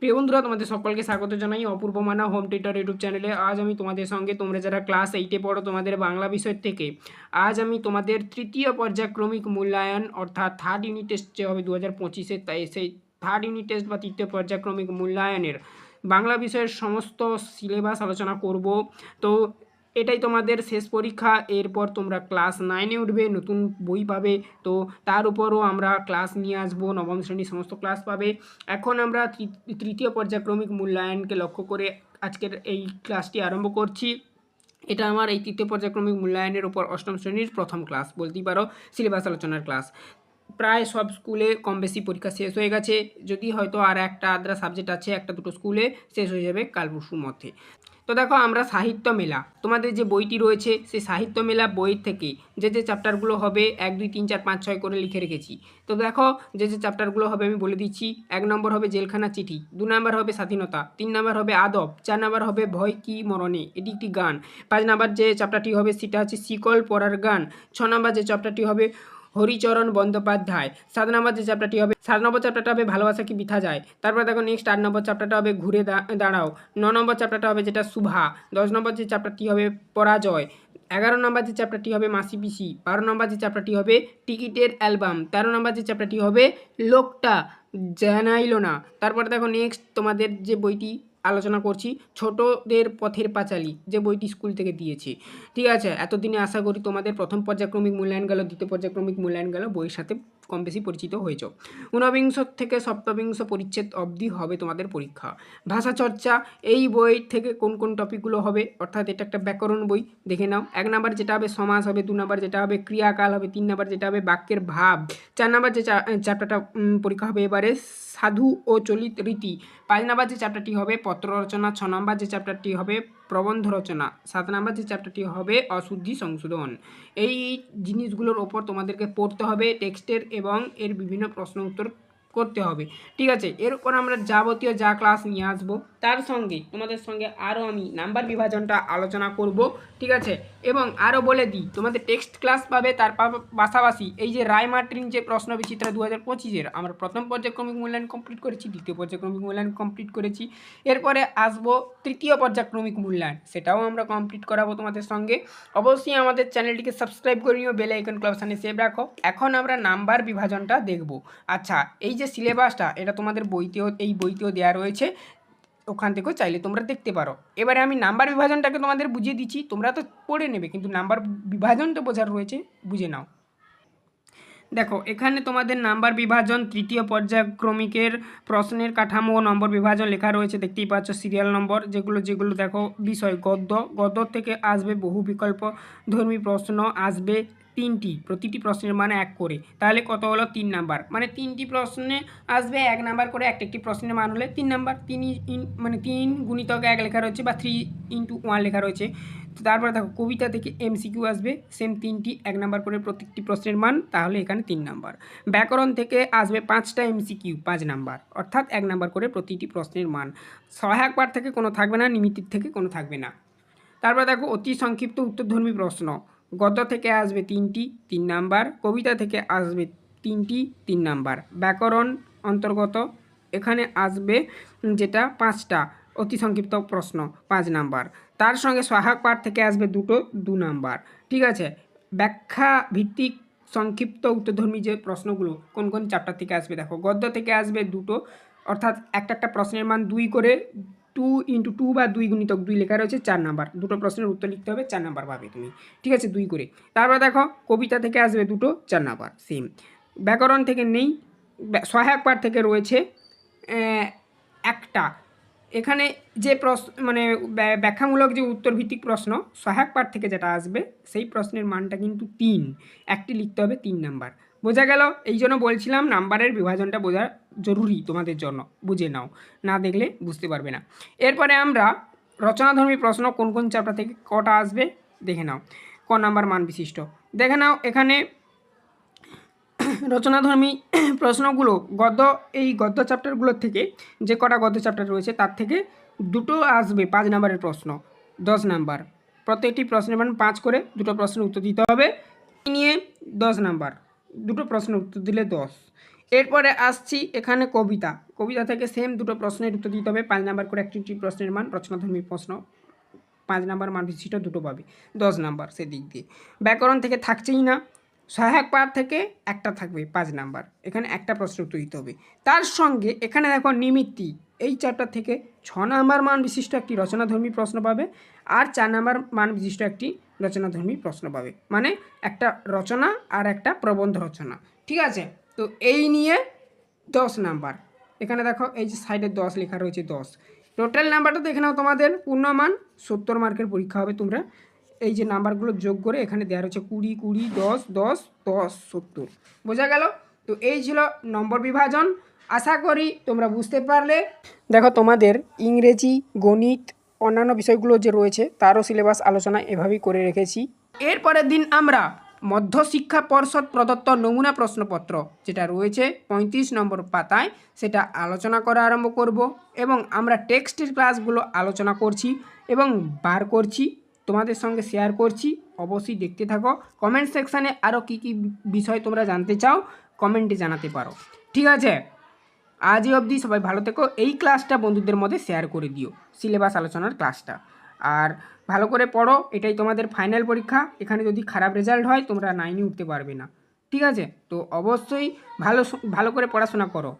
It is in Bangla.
প্রিয় বন্ধুরা, তোমাদের সকলকে স্বাগত জানাই অপূর্ব মানা হোম টিউটার ইউটিউব চ্যানেলে আজ আমি তোমাদের সঙ্গে, তোমরা যারা ক্লাস এইটে পড়ো, তোমাদের বাংলা বিষয় থেকে, আজ আমি তোমাদের তৃতীয় পর্যায়ক্রমিক মূল্যায়ন অর্থাৎ থার্ড ইউনিট টেস্ট যে হবে দু হাজার পঁচিশে, তাই সেই থার্ড ইউনিট টেস্ট বা তৃতীয় পর্যায়ক্রমিক মূল্যায়নের বাংলা বিষয়ের সমস্ত সিলেবাস আলোচনা করব। তো এটাই তোমাদের শেষ পরীক্ষা। এরপর তোমরা ক্লাস নাইনে উঠবে, নতুন বই পাবে। তো তার উপরও আমরা ক্লাস নিয়ে আসব, নবম শ্রেণির সমস্ত ক্লাস পাবে। এখন আমরা তৃতীয় পর্যায়ক্রমিক মূল্যায়নকে লক্ষ্য করে আজকের এই ক্লাসটি আরম্ভ করছি। এটা আমার এই তৃতীয় পর্যায়ক্রমিক মূল্যায়নের উপর অষ্টম শ্রেণির প্রথম ক্লাস, বলতেই পারো, সিলেবাস আলোচনার ক্লাস। প্রায় সব স্কুলে কম বেশি পরীক্ষা শেষ হয়ে গেছে। যদি হয়তো আর একটা আদ্রা সাবজেক্ট আছে, একটা দুটো স্কুলে, শেষ হয়ে যাবে কাল পরশুর মধ্যে। তো দেখো আমরা সাহিত্য মেলা। তোমাদের যে বইটি রয়েছে, সেই সাহিত্য মেলা বই থেকে যে যে চ্যাপ্টারগুলো হবে, এক, দুই, তিন, চার, পাঁচ, ছয় করে লিখে রেখেছি। তো দেখো যে যে চ্যাপ্টারগুলো হবে আমি বলে দিচ্ছি। এক নম্বর হবে জেলখানা চিঠি, দু নম্বর হবে স্বাধীনতা, তিন নম্বর হবে আদব, চার নম্বর হবে ভয় কি মরণে, এটি একটি গান। পাঁচ নম্বর যে চ্যাপ্টারটি হবে, সেটা হচ্ছে শিকল পড়ার গান। ছ নম্বর যে চ্যাপ্টারটি হবে হরিচরণ বন্দ্যোপাধ্যায়। সাত নম্বর যে চ্যাপ্টারটি হবে, সাত নম্বর চ্যাপ্টারটা হবে ভালোবাসা কি বিথা যায়? তারপর দেখো নেক্সট আট নম্বর চ্যাপ্টারটা হবে ঘুরে দাঁড়াও। ন নম্বর চ্যাপ্টারটা হবে যেটা শুভা দশ নম্বর যে চ্যাপ্টারটি হবে পরাজয়। এগারো নম্বর যে চ্যাপ্টারটি হবে মাসি পিসি। বারো নম্বর যে চ্যাপ্টারটি হবে টিকিটের অ্যালবাম তেরো নম্বর যে চ্যাপ্টারটি হবে লোকটা, জানাইলো না। তারপরে দেখো নেক্সট তোমাদের যে বইটি আলোচনা করছি ছোটদের পথের পাঁচালী যে বইটি স্কুল থেকে দিয়েছে। ঠিক আছে? এতদিনে আশা করি তোমাদের প্রথম পর্যায়ক্রমিক মূল্যায়ন গেল, দ্বিতীয় পর্যায়ক্রমিক মূল্যায়ন গেল, বইয়ের সাথে কম বেশি পরিচিত হয়েছ। ঊনবিংশ থেকে সপ্তবিংশ পরিচ্ছেদ অবধি হবে তোমাদের পরীক্ষা। ভাষা চর্চা, এই বই থেকে কোন কোন টপিকগুলো হবে? অর্থাৎ এটা একটা ব্যাকরণ বই, দেখে নাও। এক নাম্বার যেটা হবে সমাস হবে, দু নাম্বার যেটা হবে ক্রিয়াকাল হবে, তিন নাম্বার যেটা হবে বাক্যের ভাব। চার নাম্বার যে চ্যাপ্টারটা পরীক্ষা হবে এবারে সাধু ও চলিত রীতি। পাঁচ নাম্বার যে চ্যাপ্টারটি হবে পত্র রচনা, ছ নাম্বার যে চ্যাপ্টারটি হবে প্রবন্ধ রচনা, সাত নাম্বার যে চ্যাপ্টারটি হবে অশুদ্ধি সংশোধন। এই জিনিসগুলোর ওপর তোমাদেরকে পড়তে হবে, টেক্সটের এবং এর বিভিন্ন প্রশ্ন উত্তর করতে হবে। ঠিক আছে, এরপর আমরা যাবতীয় যা ক্লাস নিয়ে আসব, তার সঙ্গে তোমাদের সঙ্গে আরও আমি নাম্বার বিভাজনটা আলোচনা করব, ঠিক আছে? এবং আরও বলে দিই, তোমাদের টেক্সট ক্লাস পাবে, তার পাশাপাশি এই যে রায় মার্টিন যে প্রশ্ন বিচিত্রা দু হাজার পঁচিশের, আমরা প্রথম পর্যায়ক্রমিক মূল্যায়ন কমপ্লিট করেছি, দ্বিতীয় পর্যায়ক্রমিক মূল্যায়ন কমপ্লিট করেছি, এরপরে আসব তৃতীয় পর্যায়ক্রমিক মূল্যায়ন, সেটাও আমরা কমপ্লিট করাবো তোমাদের সঙ্গে। অবশ্যই আমাদের চ্যানেলটিকে সাবস্ক্রাইব করে নিও বেল আইকন ক্লাবসানে সেভ রাখো। এখন আমরা নাম্বার বিভাজনটা দেখব। আচ্ছা এই যে সিলেবাসটা, এটা তোমাদের বইতেও, এই বইতেও দেওয়া রয়েছে, ওখান থেকেও চাইলে তোমরা দেখতে পারো। এবারে আমি নাম্বার বিভাজনটাকে তোমাদের বুঝিয়ে দিচ্ছি, তোমরা তো পড়ে নেবে, কিন্তু নাম্বার বিভাজনটা বোঝার রয়েছে, বুঝে নাও। দেখো, এখানে তোমাদের নাম্বার বিভাজন, তৃতীয় পর্যায়ক্রমিকের প্রশ্নের কাঠামো ও নম্বর বিভাজন লেখা রয়েছে, দেখতেই পাচ্ছ সিরিয়াল নম্বর, যেগুলো যেগুলো দেখো, বিষয় গদ্য গদ্য থেকে আসবে বহু বিকল্প ধর্মী প্রশ্ন, আসবে তিনটি, প্রতিটি প্রশ্নের মানে এক করে। তাহলে কত হলো? তিন নাম্বার। মানে তিনটি প্রশ্নে আসবে, এক নাম্বার করে একটা একটি প্রশ্নের মান হলে তিন নাম্বার। তিন ইন- মানে তিন গুণিতক এক লেখা রয়েছে বা থ্রি ইন্টু ওয়ান লেখা রয়েছে। তারপরে দেখো, কবিতা থেকে এমসিকিউ আসবে সেম তিনটি, এক নাম্বার করে প্রত্যেকটি প্রশ্নের মান, তাহলে এখানে তিন নাম্বার। ব্যাকরণ থেকে আসবে পাঁচটা এমসিকিউ পাঁচ নাম্বার। অর্থাৎ এক নাম্বার করে প্রতিটি প্রশ্নের মান। সহায়ক পাঠ থেকে কোনো থাকবে না নিমিতির থেকে কোনো থাকবে না। তারপর দেখো, অতি সংক্ষিপ্ত উত্তরধর্মী প্রশ্ন। গদ্য থেকে আসবে তিনটি, তিন নাম্বার, কবিতা থেকে আসবে তিনটি, তিন নাম্বার। ব্যাকরণ অন্তর্গত, এখানে আসবে যেটা পাঁচটা, অতি সংক্ষিপ্ত প্রশ্ন, পাঁচ নাম্বার। তার সঙ্গে সহায়ক পাঠ থেকে আসবে দুটো, দু নাম্বার। ঠিক আছে? ব্যাখ্যা ভিত্তিক সংক্ষিপ্ত উত্তরধর্মী যে প্রশ্নগুলো, কোন কোন চ্যাপ্টার থেকে আসবে? দেখো, গদ্য থেকে আসবে দুটো, অর্থাৎ একটা একটা প্রশ্নের মান দুই করে টু ইন্টু টু বা দুই গুণিতক দুই লেখা রয়েছে, চার নাম্বার। দুটো প্রশ্নের উত্তর লিখতে হবে, চার নাম্বার পাবে তুমি। ঠিক আছে, দুই করে। তারপর দেখো, কবিতা থেকে আসবে দুটো, চার নাম্বার সেম ব্যাকরণ থেকে নেই সহায়ক পাঠ থেকে রয়েছে একটা। এখানে যে প্রশ্ন মানে ব্যা- ব্যাখ্যামূলক যে উত্তর ভিত্তিক প্রশ্ন, সহায়ক পাঠ থেকে যেটা আসবে, সেই প্রশ্নের মানটা কিন্তু তিন। একটি লিখতে হবে তিন নাম্বার। বোঝা গেল? এই জন্য বলছিলাম নাম্বারের বিভাজনটা বোঝা জরুরি তোমাদের জন্য। বুঝে নাও। না দেখলে বুঝতে পারবে না। এরপরে আমরা রচনাধর্মী প্রশ্ন কোন কোন চ্যাপ্টার থেকে কটা আসবে দেখে নাও। ক নাম্বার মান বিশিষ্ট। দেখে নাও এখানে রচনাধর্মী প্রশ্নগুলো গদ্য, এই গদ্য চ্যাপ্টারগুলোর থেকে যে কটা গদ্য চ্যাপ্টার রয়েছে তার থেকে দুটো আসবে পাঁচ নাম্বারের প্রশ্ন। দশ নাম্বার। প্রত্যেকটি প্রশ্নের মান পাঁচ করে দুটো প্রশ্নের উত্তর দিতে হবে। নিয়ে দশ নাম্বার। দুটো প্রশ্ন উত্তর দিলে দশ। এরপরে আসছি এখানে কবিতা। কবিতা থেকে সেম দুটো প্রশ্নের উত্তর দিতে হবে। পাঁচ নাম্বার করে একটি প্রশ্নের মান, রচনাধর্মী প্রশ্ন। পাঁচ নাম্বার মান বিশিষ্ট দুটো পাবে। দশ নাম্বার সেদিক দিয়ে। ব্যাকরণ থেকে থাকছেই না। সহায়ক পার থেকে একটা থাকবে, পাঁচ নাম্বার। এখানে একটা প্রশ্ন দিতে হবে। তার সঙ্গে এখানে দেখো নিমিত্তি, এই চ্যাপ্টার থেকে ছ নাম্বার মান বিশিষ্ট একটি রচনাধর্মী প্রশ্ন পাবে আর চার নাম্বার মান বিশিষ্ট একটি রচনাধর্মী প্রশ্ন পাবে। মানে একটা রচনা আর একটা প্রবন্ধ রচনা। ঠিক আছে? তো এই নিয়ে দশ নাম্বার। এখানে দেখো এই যে সাইডে দশ লেখা রয়েছে দশ। টোটাল নাম্বারটা দেখে নাও তোমাদের। পূর্ণমান সত্তর মার্কের পরীক্ষা হবে তোমরা। এই যে নাম্বারগুলো যোগ করে এখানে দেওয়া রয়েছে কুড়ি কুড়ি, দশ দশ দশ, সত্তর। বোঝা গেল? তো এই ছিল নম্বর বিভাজন। আশা করি তোমরা বুঝতে পারলে। দেখো, তোমাদের ইংরেজি, গণিত, অন্যান্য বিষয়গুলো যে রয়েছে, তারও সিলেবাস আলোচনা এভাবেই করে রেখেছি। এরপরের দিন আমরা মধ্যশিক্ষা পর্ষদ প্রদত্ত নমুনা প্রশ্নপত্র, যেটা রয়েছে পঁয়ত্রিশ নম্বর পাতায়, সেটা আলোচনা করা আরম্ভ করব এবং আমরা টেক্সটের ক্লাসগুলো আলোচনা করছি এবং বার করছি। তোমাদের সঙ্গে শেয়ার করছি। অবশ্যই দেখতে থাকো। কমেন্ট সেকশানে আরও কী কী বিষয় তোমরা জানতে চাও কমেন্টে জানাতে পারো। ঠিক আছে? আজই অবধি সবাই ভালো থেকো। এই ক্লাসটা বন্ধুদের মধ্যে শেয়ার করে দিও সিলেবাস আলোচনার ক্লাসটা আর ভালো করে পড়ো, এটাই তোমাদের ফাইনাল পরীক্ষা। এখানে যদি খারাপ রেজাল্ট হয়, তোমরা নাইনে উঠতে পারবে না। ঠিক আছে? তো অবশ্যই ভালো ভালো করে পড়াশোনা করো।